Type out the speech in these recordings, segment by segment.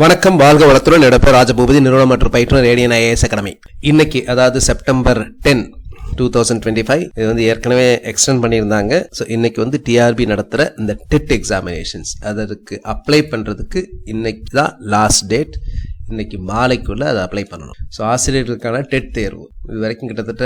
வணக்கம் வாழ்க வளத்துடன் இடப்பேர் ராஜபூபதி நிறுவனம் மற்றும் பயிற்றுனர் ரேடியன் ஐஏஎஸ் அகாடமி. இன்னைக்கு அதாவது September ten two thousand twenty five இது வந்து ஏற்கனவே எக்ஸ்டெண்ட் பண்ணியிருந்தாங்க. ஸோ இன்னைக்கு வந்து டிஆர்பி நடத்துகிற இந்த டெட் எக்ஸாமினேஷன்ஸ் அதற்கு அப்ளை பண்ணுறதுக்கு இன்னைக்கு தான் லாஸ்ட் டேட் இன்னைக்கு மாலைக்குள்ள அதை அப்ளை பண்ணணும். ஸோ ஆசிரியர்களுக்கான டெட் தேர்வு. இது வரைக்கும் கிட்டத்தட்ட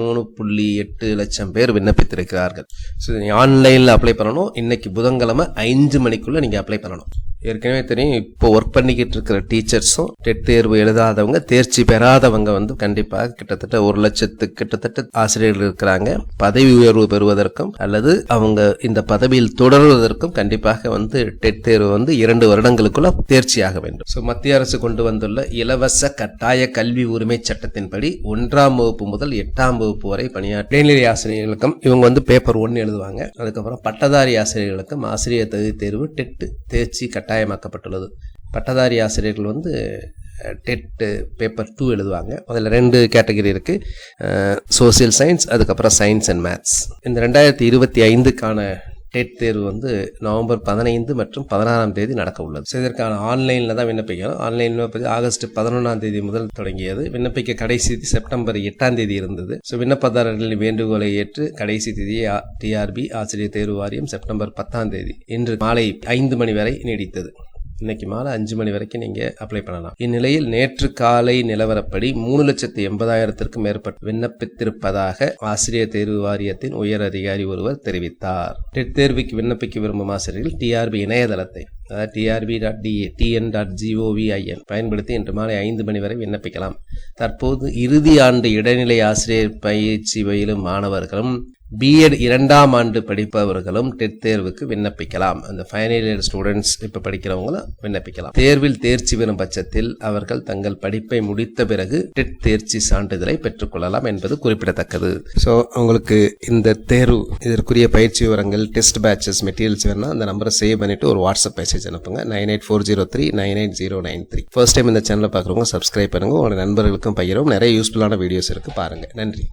மூணு புள்ளி எட்டு லட்சம் பேர் விண்ணப்பித்திருக்கிறார்கள். ஸோ நீங்கள் ஆன்லைனில் அப்ளை பண்ணணும். இன்னைக்கு புதன்கிழமை ஐந்து மணிக்குள்ளே நீங்கள் அப்ளை பண்ணணும். ஏற்கனவே தெரியும் இப்போ ஒர்க் பண்ணிக்கிட்டு இருக்கிற டீச்சர்ஸும் டெட் தேர்வு எழுதாதவங்க தேர்ச்சி பெறாதவங்க வந்து கண்டிப்பாக கிட்டத்தட்ட ஒரு லட்சத்துக்கு கிட்டத்தட்ட ஆசிரியர்கள் இருக்கிறாங்க. பதவி உயர்வு பெறுவதற்கும் அல்லது அவங்க இந்த பதவியில் தொடர்வதற்கும் கண்டிப்பாக வந்து டெட் தேர்வு வந்து இரண்டு வருடங்களுக்குள்ள தேர்ச்சியாக வேண்டும். ஸோ மத்திய அரசு கொண்டு வந்துள்ள இலவச கட்டாய கல்வி உரிமை சட்டத்தின்படி ஒன்றாம் வகுப்பு முதல் எட்டாம் வகுப்பு வரை பணியாற்ற இடைநிலை ஆசிரியர்களுக்கும் இவங்க வந்து பேப்பர் ஒன்று எழுதுவாங்க. அதுக்கப்புறம் பட்டதாரி ஆசிரியர்களுக்கும் ஆசிரியர் தகுதி தேர்வு டெட் தேர்ச்சி கட்டாயமாக்கப்பட்டுள்ளது. பட்டதாரி ஆசிரியர்கள் வந்து டெட்டு பேப்பர் டூ எழுதுவாங்க. அதில் ரெண்டு கேட்டகரி இருக்குது சோசியல் சயின்ஸ் அதுக்கப்புறம் சயின்ஸ் அண்ட் மேத்ஸ் இந்த ரெண்டாயிரத்தி இருபத்தி ஐந்துக்கான டெட் தேர்வு வந்து நவம்பர் பதினைந்து மற்றும் பதினாறாம் தேதி நடக்க உள்ளது. ஸோ இதற்கான ஆன்லைனில் தான் விண்ணப்பிக்கணும் ஆன்லைனில் விண்ணப்பது ஆகஸ்ட் பதினொன்றாம் தேதி முதல் தொடங்கியது. விண்ணப்பிக்க கடைசி தேதி செப்டம்பர் எட்டாம் தேதி இருந்தது. ஸோ விண்ணப்பதாரர்களின் வேண்டுகோளை ஏற்று கடைசி தேதி டிஆர்பி ஆசிரியர் தேர்வு வாரியம் செப்டம்பர் பத்தாம் தேதி இன்று மாலை ஐந்து மணி வரை நீடித்தது. இன்னைக்கு மாலை அஞ்சு மணி வரைக்கும் நீங்க அப்ளை பண்ணலாம். இந்நிலையில் நேற்று காலை நிலவரப்படி மூணு லட்சத்தி எண்பதாயிரத்திற்கும் மேற்பட்டு விண்ணப்பித்திருப்பதாக ஆசிரியர் தேர்வு வாரியத்தின் உயர் அதிகாரி ஒருவர் தெரிவித்தார். டெட் தேர்வுக்கு விண்ணப்பிக்க விரும்பும் ஆசிரியர்கள் டிஆர்பி இணையதளத்தை அதாவது TRB dot TA TN dot G O V I N பயன்படுத்தி இன்று மாலை ஐந்து மணி வரை விண்ணப்பிக்கலாம். தற்போது இறுதி ஆண்டு இடைநிலை ஆசிரியர் பயிற்சி பயிலும் மாணவர்களும் பிஎட் இரண்டாம் ஆண்டு படிப்பவர்களும் டெட் தேர்வுக்கு விண்ணப்பிக்கலாம். அந்த ஃபைனல் இயர் ஸ்டூடெண்ட்ஸ் இப்போ படிக்கிறவங்களும் விண்ணப்பிக்கலாம். தேர்வில் தேர்ச்சி பெறும் பட்சத்தில் அவர்கள் தங்கள் படிப்பை முடித்த பிறகு டெட் தேர்ச்சி சான்றிதழை பெற்றுக்கொள்ளலாம் என்பது குறிப்பிடத்தக்கது. ஸோ உங்களுக்கு இந்த தேர்வு இதற்குரிய பயிற்சி விவரங்கள் டெஸ்ட் பேட்சஸ் மெட்டீரியல்ஸ் வேணால் அந்த நம்பரை சேவ் பண்ணிட்டு ஒரு வாட்ஸ்அப் மெசேஜ் அனுப்புங்க. Nine eight four zero three nine eight zero nine three. First time இந்த சேனலை பார்க்குறவங்க சப்ஸ்கிரைப் பண்ணுங்க. உங்களோட நண்பர்களுக்கும் பகிரும் நிறைய யூஸ்ஃபுல்லான வீடியோஸ் இருக்குது பாருங்கள் நன்றி.